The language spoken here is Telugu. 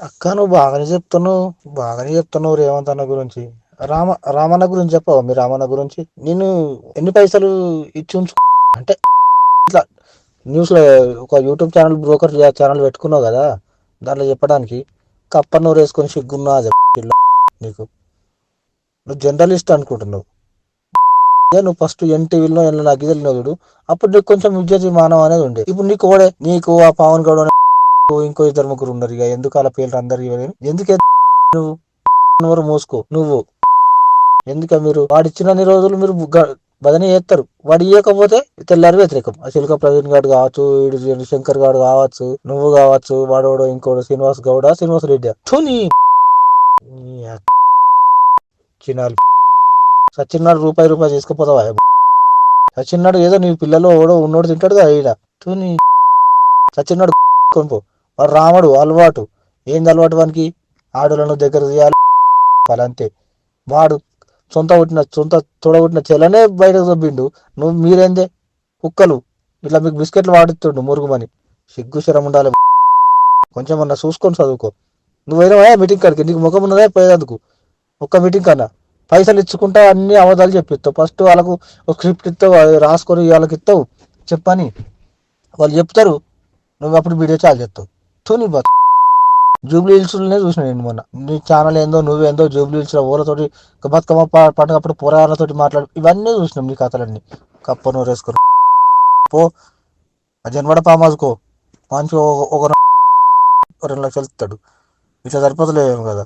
అక్క నువ్వు బాగానే చెప్తున్నావు బాగానే చెప్తున్నావు రేవంత్ అన్న గురించి. రామ రామన్న గురించి చెప్పవా మీ రామన్న గురించి? నేను ఎన్ని పైసలు ఇచ్చి ఉంచు అంటే ఇట్లా న్యూస్లో ఒక యూట్యూబ్ ఛానల్ బ్రోకర్ ఛానల్ పెట్టుకున్నావు కదా దాంట్లో చెప్పడానికి కప్ప నూరు వేసుకొని సిగ్గున్నా నీకు. నువ్వు జర్నలిస్ట్ అనుకుంటున్నావు. అదే నువ్వు ఫస్ట్ ఎన్టీవీలో ఎన్నో నాకు తెలియదు చూడు. అప్పుడు నీకు కొంచెం విద్యార్థి మానవ అనేది ఉండే. ఇప్పుడు నీకు ఓడే నీకు ఆ పవన్ గౌడ్ ఇంకో ఇంకో ఇద్దరు ముగ్గురు ఉన్నారు. ఇక ఎందుకు అలా పేర్లు అందరు ఎందుకే నువ్వు మోసుకో? నువ్వు ఎందుక మీరు? వాడు ఇచ్చిన రోజులు మీరు గ- బదనే చేస్తారు వాడు ఇవ్వకపోతే తెల్లారి వ్యతిరేకం. ఆ చిలుక ప్రవీణ్ గారు కావచ్చు వీడు శంకర్ గారు కావచ్చు నువ్వు కావచ్చు వాడోడు ఇంకోడు శ్రీనివాస్ గౌడ శ్రీనివాస్ రెడ్డి. తుని నీ సచిన్ నాడు సచిన్నాడు రూపాయి రూపాయి తీసుకుపోతావా? సచిన్నాడు ఏదో నీ పిల్లలు ఓడో ఉన్నోడు తింటాడు కదా ఈడ. సచిన్ నాడు సచిన్నాడు కొనుపో వాడు రాముడు అలవాటు. ఏంది అలవాటు వానికి? ఆడలను దగ్గర తీయాలి వాళ్ళంతే వాడు సొంత పుట్టిన సొంత తొడగొట్టిన చెలనే బయటకు దొబ్బిండు నువ్వు మీరేందే? కుక్కలు. ఇట్లా మీకు బిస్కెట్లు వాడుతుండు మురుగుమని. సిగ్గు శరం ఉండాలి. కొంచెం అన్న చూసుకొని చదువుకో. నువ్వు అయినా మీటింగ్ కాడికి? నీకు ముఖం ఉన్నదే పోయేందుకు? ఒక్క మీటింగ్ కన్నా. పైసలు ఇచ్చుకుంటా అన్ని అవధాలు చెప్పిస్తావు ఫస్ట్ వాళ్ళకు ఒక స్క్రిప్ట్ ఇస్తావు అది రాసుకొని వాళ్ళకి ఇస్తావు. చెప్పని. వాళ్ళు చెప్తారు. నువ్వు అప్పుడు వీడియో చాలు చేస్తావు. తూని బతు జూబ్లీ హిల్స్లోనే చూసిన నేను మొన్న. నీ ఛానల్ ఏందో నువ్వేందో జూబ్లీ హిల్స్లో ఊరతోటి బతుకమ్మ పండుగప్పుడు పోరాళ్ళతోటి మాట్లాడు ఇవన్నీ చూసినాం నీ కథలన్నీ. కప్ప నూరు వేసుకొని పో జన్మడ పామాజుకో. మంచిగా ఒక- ఒక రెండు లక్షలు ఇస్తాడు. ఇట్లా సరిపోతలేము కదా.